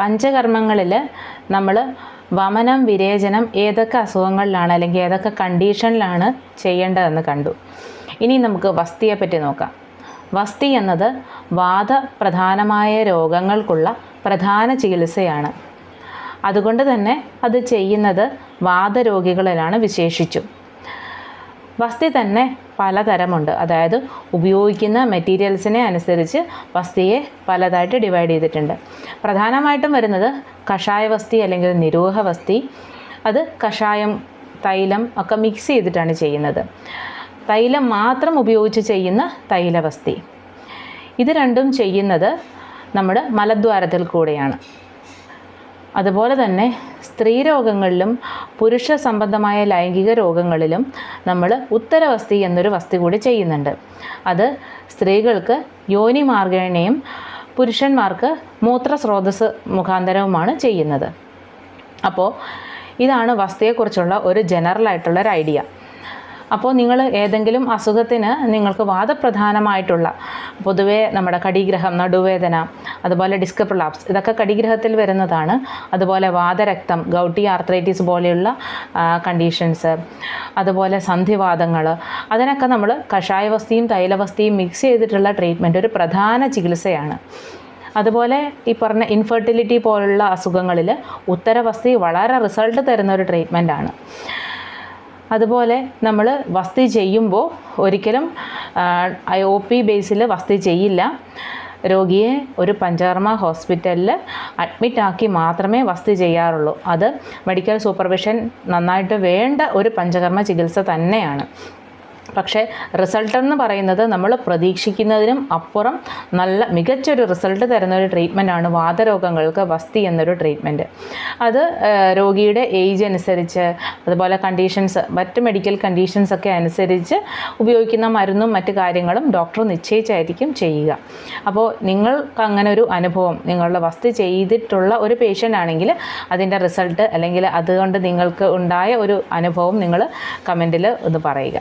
പഞ്ചകർമ്മങ്ങളിൽ നമ്മൾ വമനം വിരേചനം ഏതൊക്കെ അസുഖങ്ങളിലാണ് അല്ലെങ്കിൽ ഏതൊക്കെ കണ്ടീഷനിലാണ് ചെയ്യേണ്ടതെന്ന് കണ്ടു. ഇനി നമുക്ക് വസ്തിയെ പറ്റി നോക്കാം. വസ്തി എന്നത് വാദപ്രധാനമായ രോഗങ്ങൾക്കുള്ള പ്രധാന ചികിത്സയാണ്. അതുകൊണ്ട് തന്നെ അത് ചെയ്യുന്നത് വാദരോഗികളിലാണ് വിശേഷിച്ചും. വസ്തി തന്നെ പലതരമുണ്ട്. അതായത് ഉപയോഗിക്കുന്ന മെറ്റീരിയൽസിനെ അനുസരിച്ച് വസ്തിയെ പലതായിട്ട് ഡിവൈഡ് ചെയ്തിട്ടുണ്ട്. പ്രധാനമായിട്ടും വരുന്നത് കഷായ വസ്തി അല്ലെങ്കിൽ നിരൂഹ വസ്തി. അത് കഷായം തൈലം ഒക്കെ മിക്സ് ചെയ്തിട്ടാണ് ചെയ്യുന്നത്. തൈലം മാത്രം ഉപയോഗിച്ച് ചെയ്യുന്ന തൈലവസ്തി ഇത് രണ്ടും ചെയ്യുന്നത് നമ്മുടെ മലദ്വാരത്തിൽ കൂടെയാണ്. അതുപോലെ തന്നെ സ്ത്രീരോഗങ്ങളിലും പുരുഷ സംബന്ധമായ ലൈംഗിക രോഗങ്ങളിലും നമ്മൾ ഉത്തരവസ്തി എന്നൊരു വസ്തി കൂടി ചെയ്യുന്നുണ്ട്. അത് സ്ത്രീകൾക്ക് യോനി മാർഗേണയും പുരുഷന്മാർക്ക് മൂത്രസ്രോതസ് മുഖാന്തരവുമാണ് ചെയ്യുന്നത്. അപ്പോൾ ഇതാണ് വസ്തിയെക്കുറിച്ചുള്ള ഒരു ജനറൽ ആയിട്ടുള്ള ഒരു ഐഡിയ അപ്പോൾ നിങ്ങൾ ഏതെങ്കിലും അസുഖത്തിന് നിങ്ങൾക്ക് വാദപ്രധാനമായിട്ടുള്ള പൊതുവേ നമ്മുടെ കടിഗ്രഹം നടുവേദന അതുപോലെ ഡിസ്ക് പ്രൊലാപ്സ് ഇതൊക്കെ കടിഗ്രഹത്തിൽ വരുന്നതാണ്. അതുപോലെ വാതരക്തം ഗൗട്ടി ആർത്രൈറ്റിസ് പോലെയുള്ള കണ്ടീഷൻസ് അതുപോലെ സന്ധിവാദങ്ങൾ. അതിനൊക്കെ നമ്മൾ കഷായവസ്തിയും തൈലവസ്തിയും മിക്സ് ചെയ്തിട്ടുള്ള ട്രീറ്റ്മെന്റ് ഒരു പ്രധാന ചികിത്സയാണ്. അതുപോലെ ഈ പറഞ്ഞ ഇൻഫെർട്ടിലിറ്റി പോലുള്ള അസുഖങ്ങളിൽ ഉത്തരവസ്തി വളരെ റിസൾട്ട് തരുന്ന ഒരു ട്രീറ്റ്മെന്റാണ് അതുപോലെ നമ്മൾ വസ്തി ചെയ്യുമ്പോൾ ഒരിക്കലും ഐ ഒ പി ബേസിൽ വസ്തി ചെയ്യില്ല. രോഗിയെ ഒരു പഞ്ചകർമ്മ ഹോസ്പിറ്റലിൽ അഡ്മിറ്റാക്കി മാത്രമേ വസ്തു ചെയ്യാറുള്ളൂ. അത് മെഡിക്കൽ സൂപ്പർവിഷൻ നന്നായിട്ട് വേണ്ട ഒരു പഞ്ചകർമ്മ ചികിത്സ തന്നെയാണ്. പക്ഷേ റിസൾട്ട് എന്ന് പറയുന്നത് നമ്മൾ പ്രതീക്ഷിക്കുന്നതിനും അപ്പുറം നല്ല മികച്ചൊരു റിസൾട്ട് തരുന്ന ഒരു ട്രീറ്റ്മെന്റാണ് വാതരോഗങ്ങൾക്ക് വസ്തി എന്നൊരു ട്രീറ്റ്മെന്റ് അത് രോഗിയുടെ ഏജ് അനുസരിച്ച് അതുപോലെ കണ്ടീഷൻസ് മറ്റ് മെഡിക്കൽ കണ്ടീഷൻസ് ഒക്കെ അനുസരിച്ച് ഉപയോഗിക്കുന്ന മരുന്നും മറ്റു കാര്യങ്ങളും ഡോക്ടർ നിശ്ചയിച്ചായിരിക്കും ചെയ്യുക. അപ്പോൾ നിങ്ങൾക്ക് അങ്ങനെ ഒരു അനുഭവം നിങ്ങളുടെ വസ്തി ചെയ്തിട്ടുള്ള ഒരു പേഷ്യന്റ് ആണെങ്കിൽ അതിന്റെ റിസൾട്ട് അല്ലെങ്കിൽ അതുകൊണ്ട് നിങ്ങൾക്ക് ഉണ്ടായ ഒരു അനുഭവം നിങ്ങൾ കമന്റിൽ ഒന്ന് പറയുക.